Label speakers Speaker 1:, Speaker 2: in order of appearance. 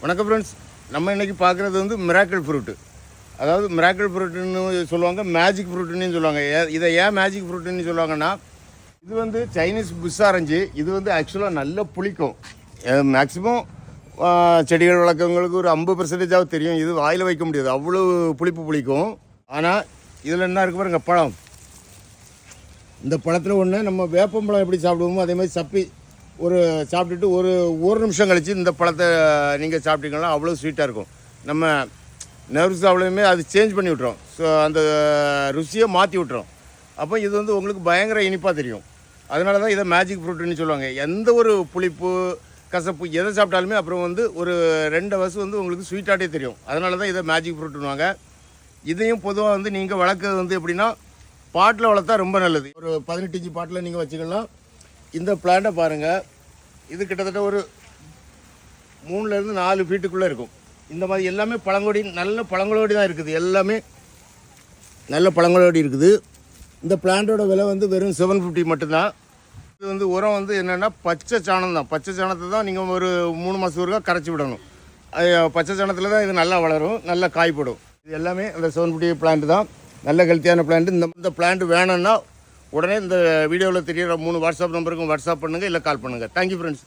Speaker 1: வணக்கம் ஃப்ரெண்ட்ஸ் நம்ம இன்னைக்கு பார்க்குறது வந்து மிராக்கிள் ஃப்ரூட்டு அதாவது மிராக்கிள் ஃப்ரூட்டுன்னு சொல்லுவாங்க மேஜிக் ஃப்ரூட்டுன்னு சொல்லுவாங்க. ஏ- இதை ஏன் மேஜிக் ஃப்ரூட்டுன்னு சொல்லுவாங்கன்னா இது வந்து சைனீஸ் புஷ் ஆரஞ்சு இது வந்து ஆக்சுவலாக நல்ல புளிக்கும். மேக்ஸிமம் செடிகள் வளர்க்கவங்களுக்கு ஒரு ஐம்பது பர்சன்டேஜாவது தெரியும். இது வாயில் வைக்க முடியாது. அவ்வளோ புளிப்பு புளிக்கும். ஆனால் இதில் என்ன இருக்கு பாருங்க பழம். இந்த பழத்தில் ஒன்று நம்ம வேப்பம்பழம் எப்படி சாப்பிடுவோமோ அதே மாதிரி சப்பி ஒரு சாப்பிட்டுட்டு ஒரு ஒரு நிமிஷம் கழித்து இந்த பழத்தை நீங்கள் சாப்பிட்டீங்கன்னா அவ்வளோ ஸ்வீட்டாக இருக்கும். நம்ம நர்வ்ஸ் அவ்வளோவுமே அது சேஞ்ச் பண்ணி விட்றோம் ஸோ அந்த ருசியை மாற்றி விட்றோம் அப்போ இது வந்து உங்களுக்கு பயங்கர இனிப்பாக தெரியும். அதனால தான் இதை மேஜிக் ஃப்ரூட்டுன்னு சொல்லுவாங்க. எந்த ஒரு புளிப்பு கசப்பு எதை சாப்பிட்டாலுமே அப்புறம் வந்து ஒரு ரெண்டு வருஷம் வந்து உங்களுக்கு ஸ்வீட்டாகட்டே தெரியும். அதனால தான் இதை மேஜிக் ஃப்ரூட்டுன்னுவாங்க இதையும் பொதுவாக வந்து நீங்கள் வளர்க்குறது வந்து எப்படின்னா பாட்டில் வளர்த்தா ரொம்ப நல்லது. ஒரு பதினெட்டு இஞ்சி பாட்டில் நீங்கள் வச்சுக்கலாம். இந்த பிளான்ட்டை பாருங்கள் இது கிட்டத்தட்ட ஒரு மூணுலேருந்து நாலு ஃபீட்டுக்குள்ளே இருக்கும். இந்த மாதிரி எல்லாமே பழங்கொடி நல்ல பழங்களோடி தான் இருக்குது. எல்லாமே நல்ல பழங்களோடி இருக்குது. இந்த பிளான்ட்டோட விலை வந்து வெறும் செவன் ஃபிஃப்டி மட்டும்தான். இது வந்து உரம் வந்து என்னென்னா பச்சை சாணம் தான். பச்சை சாணத்தை தான் நீங்கள் ஒரு மூணு மாதம் ஒருக்கா கரைச்சி விடணும். அது பச்சை சாணத்தில் தான் இது நல்லா வளரும் நல்லா காய்ப்படும் இது எல்லாமே அந்த செவன் ஃபிஃப்டி பிளான்ட் தான். நல்ல ஹெல்த்தியான பிளான்ட் இந்த இந்த பிளான்ட் வேணும்னா உடனே இந்த வீடியோவில் தெரியிற மூணு வாட்ஸ்அப் நம்பருக்கும் வாட்ஸ்அப் பண்ணுங்கள் இல்லை கால் பண்ணுங்கள் தேங்க்யூ ஃப்ரெண்ட்ஸ்